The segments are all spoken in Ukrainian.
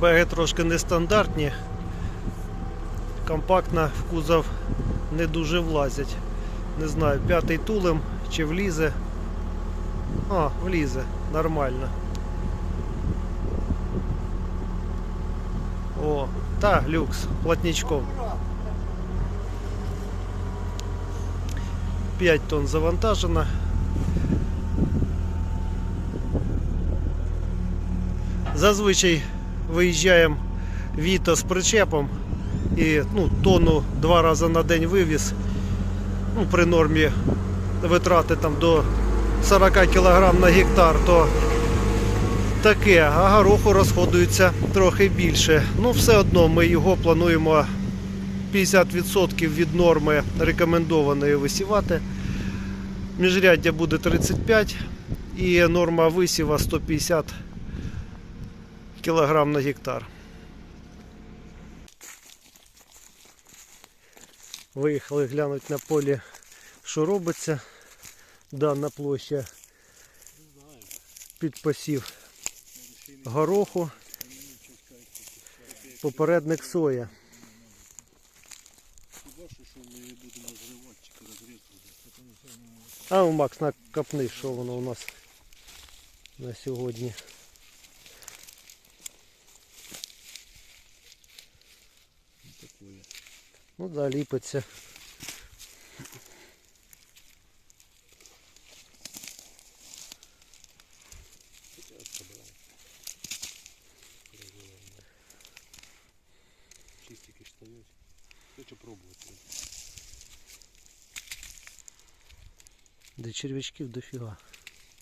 Беги трошки нестандартні. Компактно в кузов не дуже влазять. Не знаю, п'ятий тулем чи влізе. А, влізе, нормально. О, та, люкс, плотничком. 5 тонн завантажено. Зазвичай виїжджаємо віто з причепом і ну, тонну два рази на день вивіз. Ну, при нормі витрати там до 40 кг на гектар, то таке, а гороху розходується трохи більше. Ну, все одно ми його плануємо 50% від норми рекомендованої висівати. Міжряддя буде 35 і норма висіва 150 кг на гектар. Виїхали глянути на полі, що робиться. Дана площа під посів гороху. Попередник соя. А, Макс, накопни, що воно у нас на сьогодні. Ну да, ліпиться. Чистики стоять. Хочу пробувати. Де черв'ячків дофіга.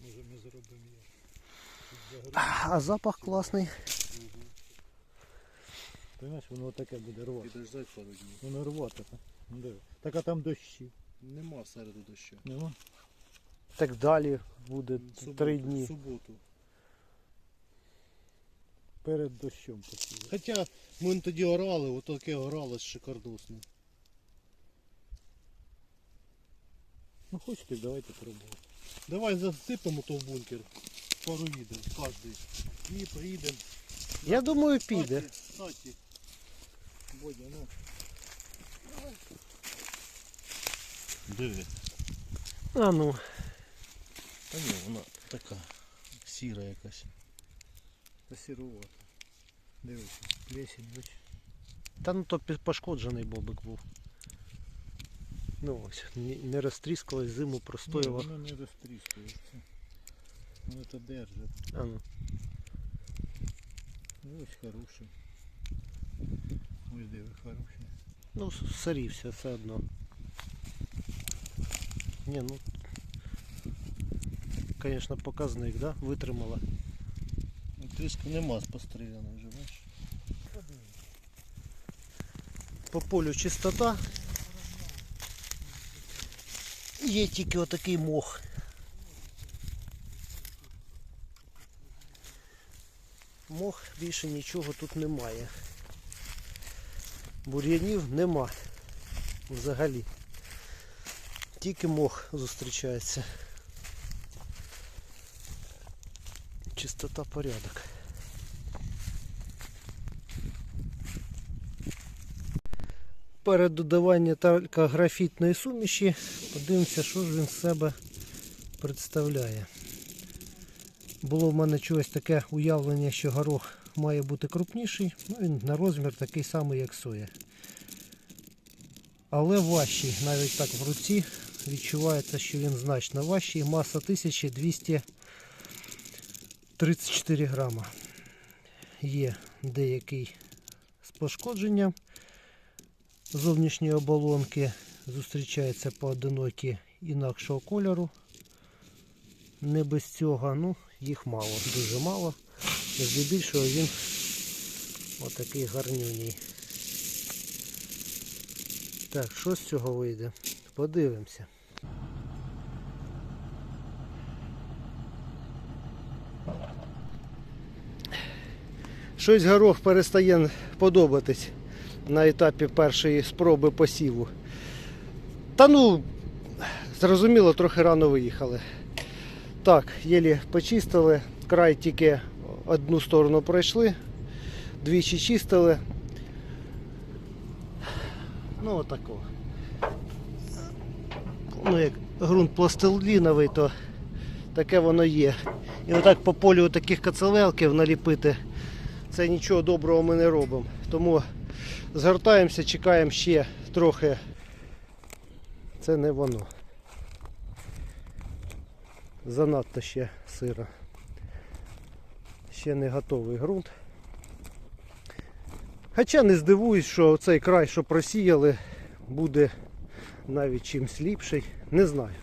Може ми зробимо їх. А запах класний. Понимаєш, воно таке буде рвати. Підождать пару днів. Воно рвати. Ну, диви. Так а там дощі. Нема середу дощу. Нема? Так далі буде Суботу, три дні. Суботу. Перед дощом посіяли. Хоча ми тоді орали, отаке орало шикардосне. Ну хочете, давайте пробувати. Давай засипемо то в бункер. Пару відер, кожний. І приїдемо. Я думаю, піде. Кстати, Бодя, ну. Диви. А ну, Та ні, вона така сіра якась. Посірувати. Дивись, плесень, бач. та ну то пі- пошкоджений бобик був. Ну ось, не- не розтріскалось, зиму Ні, простояла. воно не розтріскується. Воно то держить. А ну. Ну, ось хороший. Ось диви, хороший. Ну, с- сирівся все одно. Ні, ну. Звісно, показник, да? Витримала. Ну, Трішки нема спостерігано вже, бачиш? По полю чистота. Є тільки отакий мох. Мох більше нічого тут немає. Бур'янів нема взагалі. Тільки мох зустрічається. Чистота порядок. Перед додаванням графітної суміші подивимося, що ж він з себе представляє. Було в мене чогось таке уявлення, що горох має бути крупніший, ну він на розмір такий самий, як соя. Але важчий, навіть так в руці відчувається, що він значно важчий. Маса 1234 грама. Є деякий з пошкодженням зовнішньої оболонки зустрічаються поодинокі інакшого кольору. Не без цього, ну, їх мало, дуже мало. Здебільшого він отакий гарнюній. Так, що з цього вийде? Подивимося. Щось горох перестає подобатись на етапі першої спроби посіву. Та ну, зрозуміло, трохи рано виїхали. Так, єлі почистили, край тільки одну сторону пройшли, двічі чистили. Ну отако. Ну як ґрунт пластиліновий, то таке воно є. І отак по полю таких кацелелків наліпити, це нічого доброго ми не робимо. Тому згортаємося, чекаємо ще трохи. Це не воно. Занадто ще сира. Ще не готовий ґрунт. Хоча не здивуюсь, що цей край, що просіяли, буде навіть чимсь ліпший. Не знаю.